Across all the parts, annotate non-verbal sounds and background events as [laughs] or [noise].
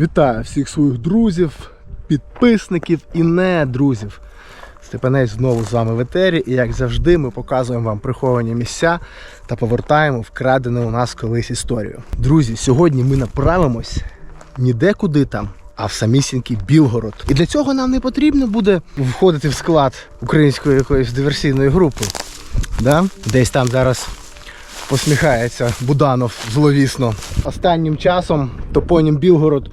Вітаю всіх своїх друзів, підписників і не друзів. Степанець знову з вами в етері, і як завжди, ми показуємо вам приховані місця та повертаємо вкрадену у нас колись історію. Друзі, сьогодні ми направимось ніде куди там, а в самісінький Білгород. І для цього нам не потрібно буде входити в склад української якоїсь диверсійної групи. Да? Десь там зараз посміхається Буданов зловісно. Останнім часом топонім Білгород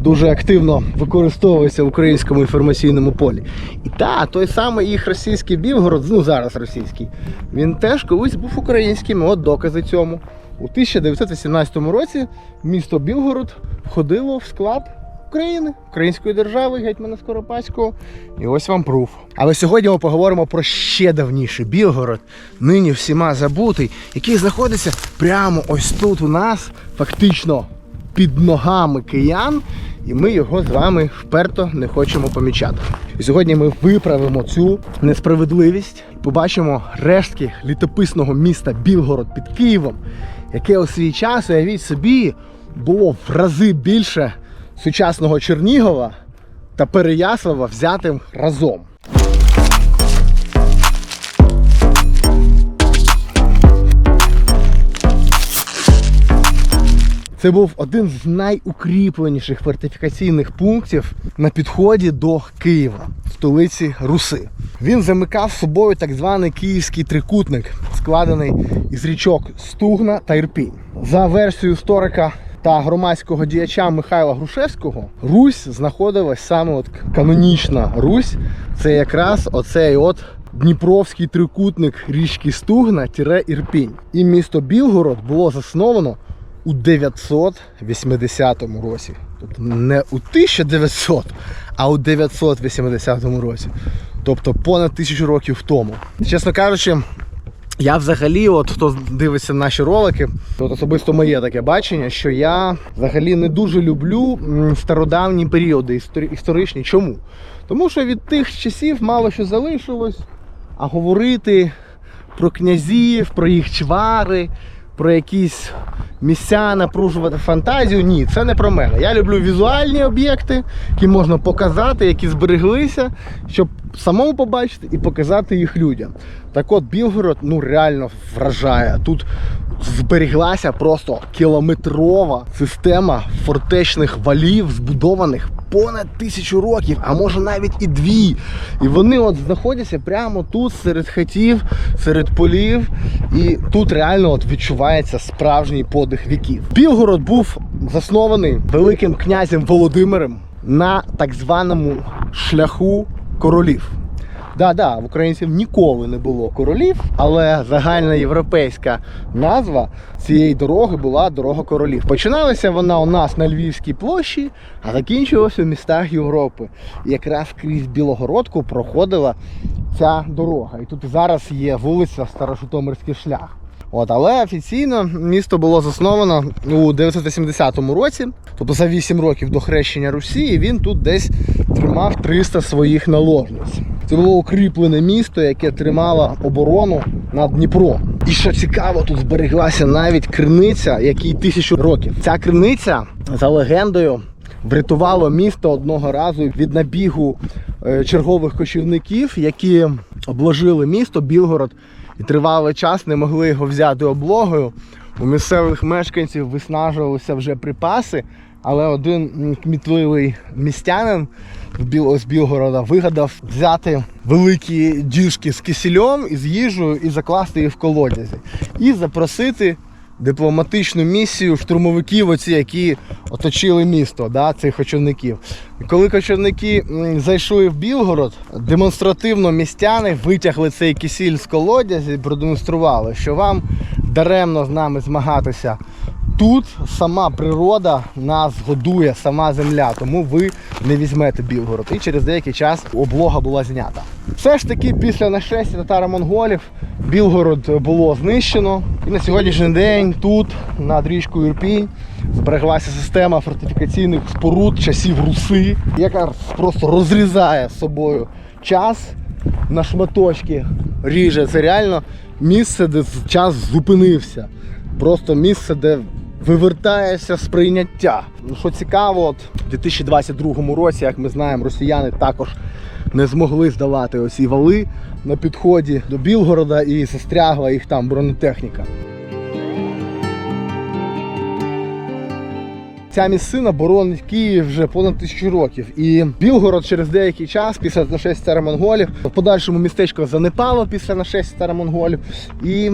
дуже активно використовується в українському інформаційному полі. І та, той самий їх російський Білгород, ну зараз російський, він теж колись був українським. От докази цьому. У 1918 році місто Білгород входило в склад України, української держави, гетьмана Скоропадського. І ось вам пруф. Але сьогодні ми поговоримо про ще давніший Білгород, нині всіма забутий, який знаходиться прямо ось тут у нас, фактично під ногами киян, і ми його з вами вперто не хочемо помічати. І сьогодні ми виправимо цю несправедливість, побачимо рештки літописного міста Білгород під Києвом, яке у свій час, уявіть собі, було в рази більше сучасного Чернігова та Переяслава взятим разом. Це був один з найукріпленіших фортифікаційних пунктів на підході до Києва, столиці Руси. Він замикав собою так званий київський трикутник, складений із річок Стугна та Ірпінь. За версією історика та громадського діяча Михайла Грушевського, Русь знаходилась саме от канонічна Русь. Це якраз оцей от Дніпровський трикутник річки Стугна Ірпінь. І місто Білгород було засновано у 980 році. Тобто не у 1900, а у 980 році. Тобто понад тисячу років тому. Чесно кажучи, я взагалі, от хто дивиться наші ролики, от особисто моє таке бачення, що я взагалі не дуже люблю стародавні періоди історичні. Чому? Тому що від тих часів мало що залишилось, а говорити про князів, про їх чвари, про якісь місця, напружувати фантазію. Ні, це не про мене. Я люблю візуальні об'єкти, які можна показати, які збереглися, щоб самому побачити і показати їх людям. Так от Білгород ну реально вражає. Тут зберіглася просто кілометрова система фортечних валів, збудованих понад тисячу років, а може навіть і дві. І вони от знаходяться прямо тут, серед хатів, серед полів. І тут реально от відчувається справжній подих віків. Білгород був заснований великим князем Володимиром на так званому шляху королів. Да, да, в українців ніколи не було королів, але загальна європейська назва цієї дороги була дорога королів. Починалася вона у нас на Львівській площі, а закінчувалася у містах Європи. Якраз крізь Білогородку проходила ця дорога. І тут зараз є вулиця Старожитомирський шлях. От, але офіційно місто було засновано у 980 році, тобто за 8 років до хрещення Русі, і він тут десь тримав 300 своїх наложниць. Це було укріплене місто, яке тримало оборону над Дніпром. І що цікаво, тут збереглася навіть криниця, якій тисячу років. Ця криниця, за легендою, врятувало місто одного разу від набігу е, чергових кочівників, які обложили місто Білгород і тривалий час не могли його взяти облогою. У місцевих мешканців виснажувалися вже припаси, але один кмітливий містянин з Біл- з Білгорода вигадав взяти великі діжки з кисельом і з їжею і закласти їх в колодязі. І запросити дипломатичну місію штурмовиків, оці, які оточили місто, да, цих кочівників. Коли кочівники зайшли в Білгород, демонстративно містяни витягли цей кисіль з колодязі і продемонстрували, що вам даремно з нами змагатися. Тут сама природа нас годує, сама земля, тому ви не візьмете Білгород. І через деякий час облога була знята. Все ж таки, після нашестя татаро-монголів Білгород було знищено. І на сьогоднішній день тут, над річкою Ірпінь, збереглася система фортифікаційних споруд часів Руси, яка просто розрізає з собою час на шматочки ріже. Це реально місце, де час зупинився. Просто місце, де вивертається сприйняття. Ну, що цікаво, от у 2022 році, як ми знаємо, росіяни також не змогли здолати оці вали на підході до Білгорода і застрягла їх там бронетехніка. Ця місцина боронить Київ вже понад тисячу років. І Білгород через деякий час, після нашестя старомонголів, в подальшому містечко занепало після нашестя старомонголів. І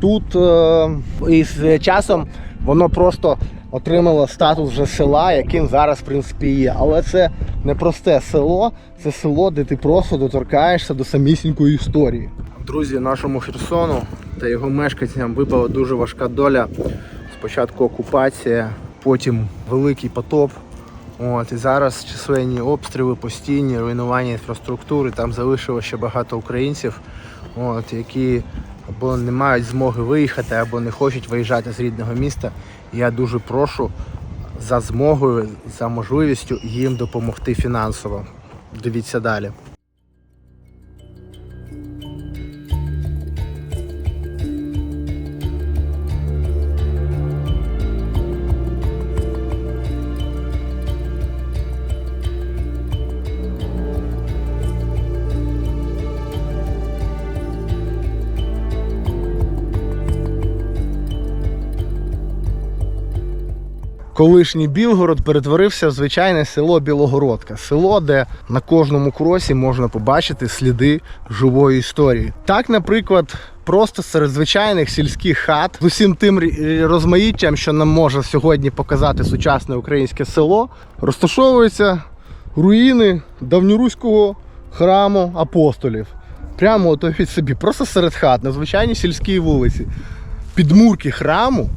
тут е, із часом воно просто отримало статус вже села, яким зараз в принципі є. Але це не просте село, це село, де ти просто доторкаєшся до самісінької історії. Друзі, нашому Херсону та його мешканцям випала дуже важка доля. Спочатку окупація, потім великий потоп. От, і зараз численні обстріли, постійні, руйнування інфраструктури. Там залишилося ще багато українців, от, які або не мають змоги виїхати, або не хочуть виїжджати з рідного міста. Я дуже прошу за змогою, за можливістю їм допомогти фінансово. Дивіться далі. Колишній Білгород перетворився в звичайне село Білогородка. Село, де на кожному кросі можна побачити сліди живої історії. Так, наприклад, просто серед звичайних сільських хат з усім тим розмаїттям, що нам може сьогодні показати сучасне українське село, розташовуються руїни давньоруського храму апостолів. Прямо от собі, просто серед хат, на звичайній сільській вулиці. Підмурки храму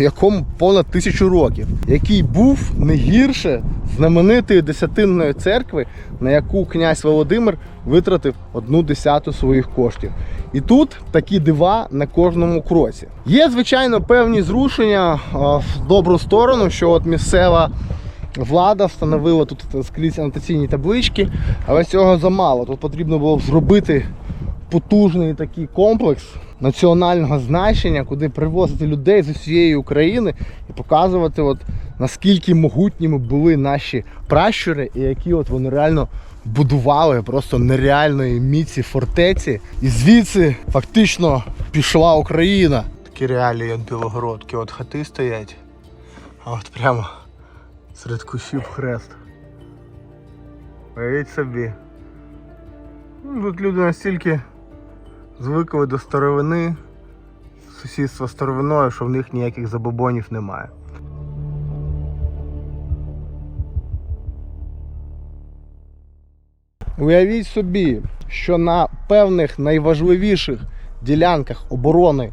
якому понад тисячу років, який був не гірше знаменитої десятинної церкви, на яку князь Володимир витратив одну десяту своїх коштів. І тут такі дива на кожному кроці. Є, звичайно, певні зрушення в добру сторону, що от місцева. Влада встановила тут скрізь анотаційні таблички, але цього замало. Тут потрібно було зробити потужний такий комплекс національного значення, куди привозити людей з усієї України і показувати, от, наскільки могутніми були наші пращури, і які от вони реально будували просто нереальної міці фортеці. І звідси фактично пішла Україна. Такі реалії от Білогородки, от хати стоять, а от прямо серед кущів хрест. Уявіть собі. Ну, Тут люди настільки звикли до старовини, сусідства старовиною, що в них ніяких забобонів немає. Уявіть собі, що на певних найважливіших ділянках оборони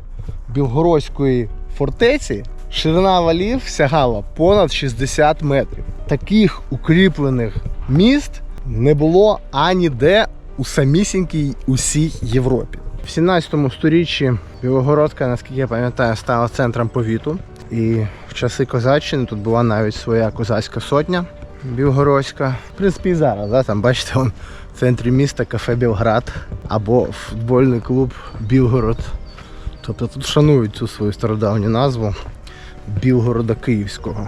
Білгородської фортеці ширина валів сягала понад 60 метрів. Таких укріплених міст не було аніде у самісінькій усій Європі. В 17 сторіччі Білогородка, наскільки я пам'ятаю, стала центром повіту. І в часи козаччини тут була навіть своя козацька сотня Білгородська. В принципі, і зараз, да, там бачите, вон в центрі міста кафе Білград або футбольний клуб Білгород. Тобто тут шанують цю свою стародавню назву Білгорода Київського.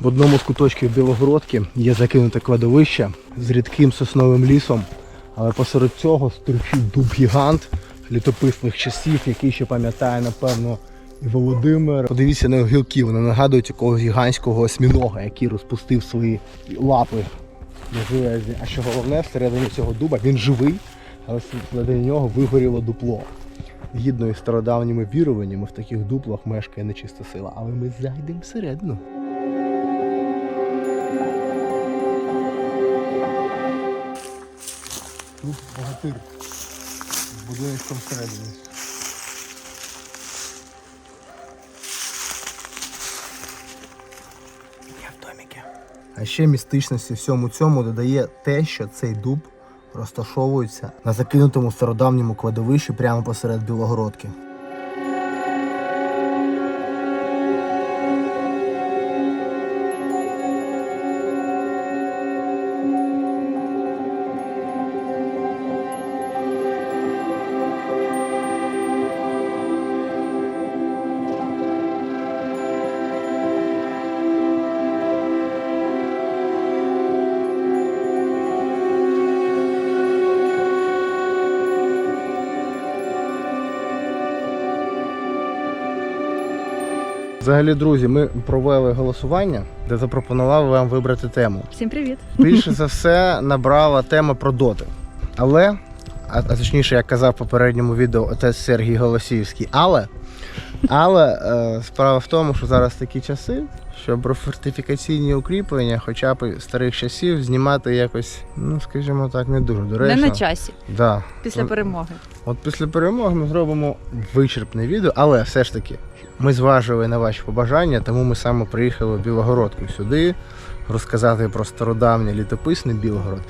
В одному з куточків Білогородки є закинуте кладовище з рідким сосновим лісом, але посеред цього стирчить дуб гігант літописних часів, який ще пам'ятає, напевно, і Володимир. Подивіться на гілки, вони нагадують якогось гігантського осьмінога, який розпустив свої лапи на железі. А що головне, всередині цього дуба він живий, але всередині нього вигоріло дупло. Гідно із стародавніми віруваннями в таких дуплах мешкає нечиста сила, але ми зайдемо всередину. Тут богатир з будиночком всередині. Я в доміки. А ще містичності всьому цьому додає те, що цей дуб розташовується на закинутому стародавньому кладовищі прямо посеред Білогородки. Взагалі, друзі, ми провели голосування, де запропонували вам вибрати тему. Всім привіт! Більше за [laughs] все набрала тема про доти. Але, а, а точніше, як казав в попередньому відео отець Сергій Голосівський, але, але е, справа в тому, що зараз такі часи, що про фортифікаційні укріплення, хоча б старих часів, знімати якось, ну скажімо так, не дуже Не на часі Да. після Ну, перемоги. От після перемоги ми зробимо вичерпне відео, але все ж таки ми зважили на ваші побажання, тому ми саме приїхали в Білогородку сюди розказати про стародавній літописний Білгород.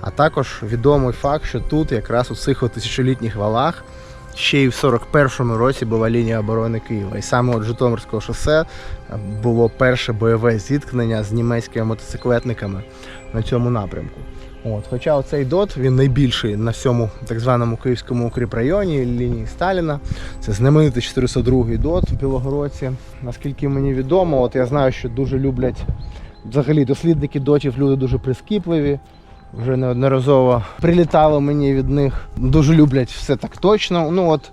А також відомий факт, що тут, якраз у цих тисячолітніх валах, ще й в 41-му році була лінія оборони Києва. І саме от Житомирського шосе було перше бойове зіткнення з німецькими мотоциклетниками на цьому напрямку. От, хоча оцей дот він найбільший на всьому так званому київському укріпрайоні лінії Сталіна. Це знаменитий 402-й дот в Білогородці. Наскільки мені відомо, от я знаю, що дуже люблять взагалі дослідники дотів, люди дуже прискіпливі. Вже неодноразово прилітало мені від них. Дуже люблять все так точно. Ну от,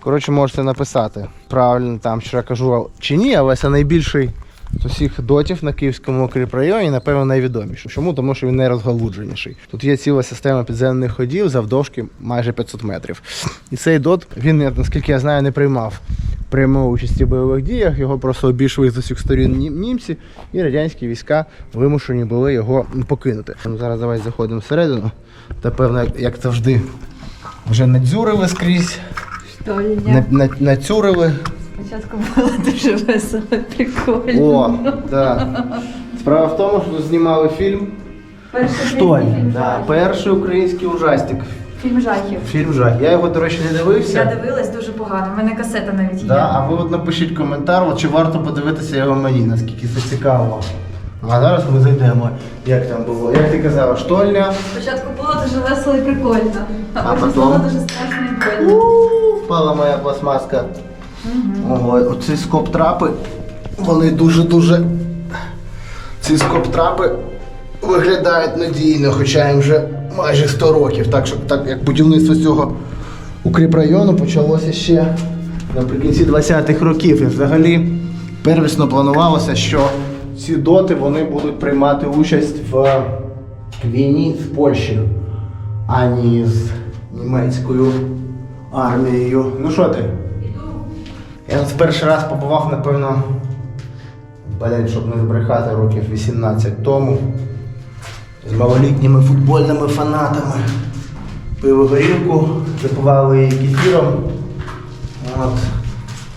коротше, можете написати правильно там, що я кажу чи ні, але це найбільший з усіх дотів на Київському укріпрайоні, напевно, найвідоміший. Чому? Тому що він найрозгалудженіший. Тут є ціла система підземних ходів завдовжки майже 500 метрів. І цей дот, він, наскільки я знаю, не приймав прямої участі в бойових діях. Його просто обійшли з усіх сторін німці, і радянські війська вимушені були його покинути. Ну, Зараз давай заходимо всередину. Та певно, як- як завжди, вже надзюрили скрізь, на, на, нацюрили. Спочатку було дуже весело, прикольно. О, да. Справа в тому, що знімали фільм. Перший Штоль. Да, перший український ужастик. Фільм жахів. Фільм жах. Я його, до речі, не дивився. Я дивилась дуже погано. У мене касета навіть є. Да, а ви от напишіть коментар, от чи варто подивитися його мені, наскільки це цікаво. А зараз ми зайдемо. Як там було? Як ти казала, штольня? Спочатку було дуже весело і прикольно. А, А потім було дуже страшно і больно. Впала моя пластмаска. Ого, оці скоп-трапи, вони дуже-дуже. Ці скоп-трапи виглядають надійно, хоча їм вже майже 100 років. Так, що, так як будівництво цього укріпрайону почалося ще наприкінці 20-х років. І взагалі первісно планувалося, що ці доти вони будуть приймати участь в війні з Польщею, а не з німецькою армією. Ну що ти? Я в перший раз побував, напевно, блін, щоб не збрехати років 18 тому. З малолітніми футбольними фанатами. Пили горілку, запивали її кефіром. От.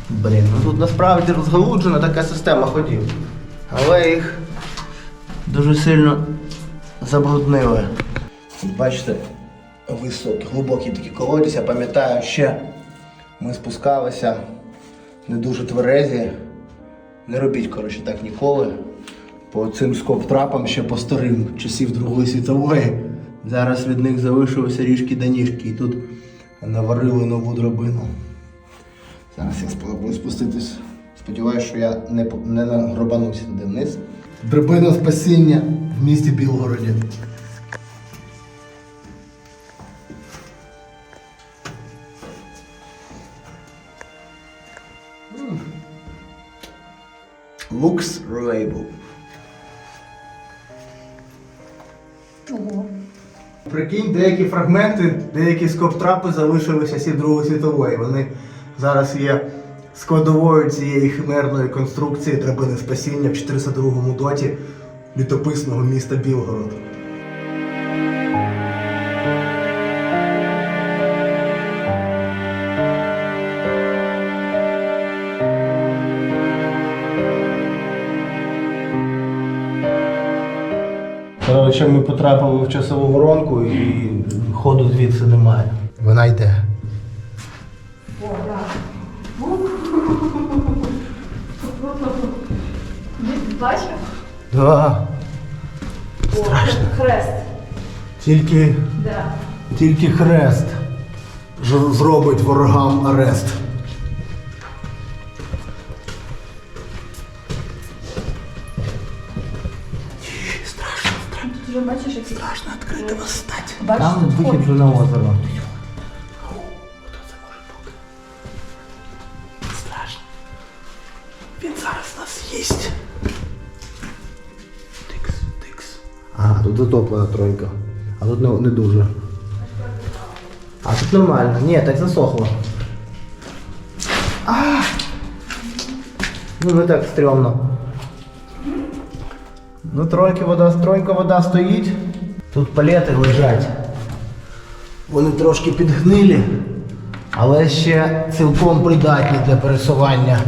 Блін, ну тут насправді розгалуджена така система ходів. Але їх дуже сильно забруднили. Бачите, високі, глибокі такі колодязі. Я пам'ятаю, ще ми спускалися не дуже тверезі. Не робіть, коротше, так ніколи. По цим скоп-трапам ще по старим часів Другої світової. Зараз від них залишилися ріжки до ніжки. І тут наварили нову драбину. Зараз я спробую спуститись. Сподіваюсь, що я не, не нагробануся туди вниз. Драбина спасіння в місті Білгороді. Looks reliable. Прикинь, деякі фрагменти, деякі скоп-трапи залишилися зі Другої світової. Вони зараз є складовою цієї химерної конструкції драбини спасіння в 402-му доті літописного міста Білгород. Коротше, ми потрапили в часову воронку і ходу звідси немає. Вона йде. О? Да. О, хрест. Тільки, Да. тільки хрест зробить ворогам арест. страшно открыто восстать. Там вихід до на озеро. Страшно. Він зараз нас їсть. Тикс, тикс. А, тут затоплена тройка. А тут не, не дуже. А тут нормально. Ні, так засохло. А! Ну не так стрьомно. Ну тройки вода, тройка вода стоїть. Тут палети лежать. Вони трошки підгнилі, але ще цілком придатні для пересування.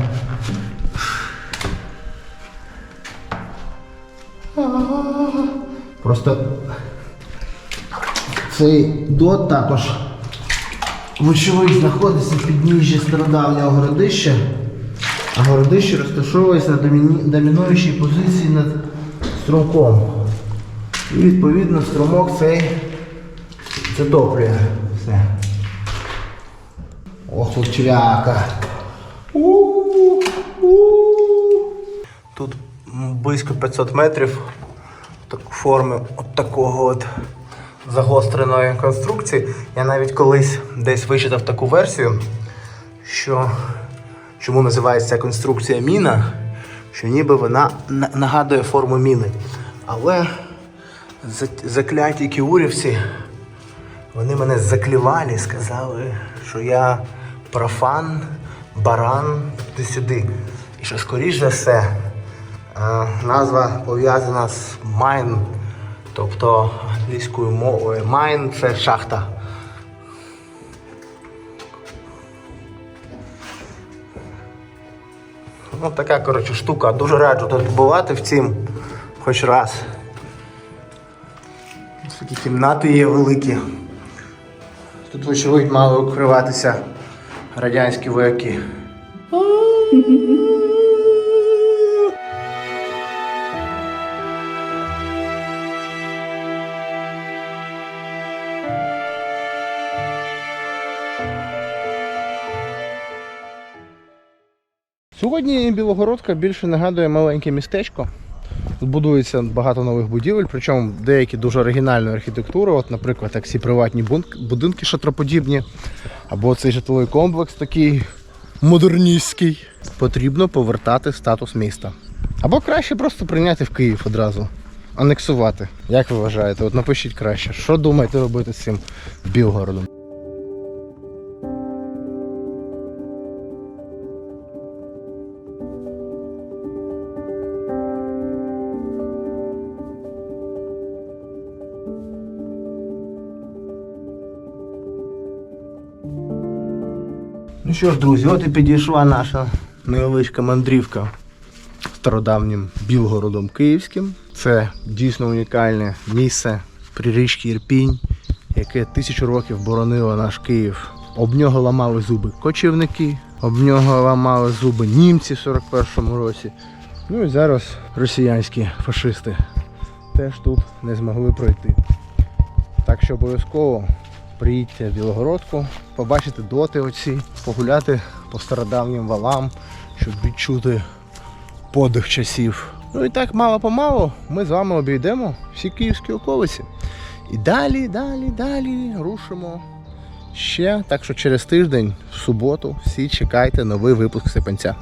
Просто цей дот також вочевидь знаходиться в підніжжі стародавнього городища, а городище розташовується на домінуючій позиції над струмком. І відповідно струмок цей затоплює все. Ох, тут. Тут близько 500 метрів форми от такого от загостреної конструкції. Я навіть колись десь вичитав таку версію, що чому називається конструкція міна, що ніби вона нагадує форму міни. Але закляті кіурівці, вони мене заклівали, сказали, що я профан, баран туди-сюди. І що скоріш за все е, назва пов'язана з майн, тобто англійською мовою. Майн це шахта. Ну, така, коротше, штука. Дуже раджу тут побувати в цім хоч раз. Такі кімнати є великі. Тут, вочевидь, мали укриватися радянські вояки. Сьогодні Білогородка більше нагадує маленьке містечко. Тут будується багато нових будівель, причому деякі дуже оригінальної архітектури, от, наприклад, як ці приватні будинки шатроподібні, або цей житловий комплекс такий модерністський. Потрібно повертати статус міста. Або краще просто прийняти в Київ одразу, анексувати. Як ви вважаєте? От напишіть краще, що думаєте робити з цим Білгородом? Що ж, друзі, от і підійшла наша невеличка мандрівка стародавнім Білгородом Київським. Це дійсно унікальне місце при річці Ірпінь, яке тисячу років боронило наш Київ. Об нього ламали зуби кочівники, об нього ламали зуби німці в 41-му році. Ну і зараз росіянські фашисти теж тут не змогли пройти. Так що обов'язково приїдьте в Білогородку, побачити доти оці, погуляти по стародавнім валам, щоб відчути подих часів. Ну і так мало-помалу ми з вами обійдемо всі київські околиці. І далі, далі, далі рушимо ще. Так що через тиждень, в суботу, всі чекайте новий випуск Сипанця.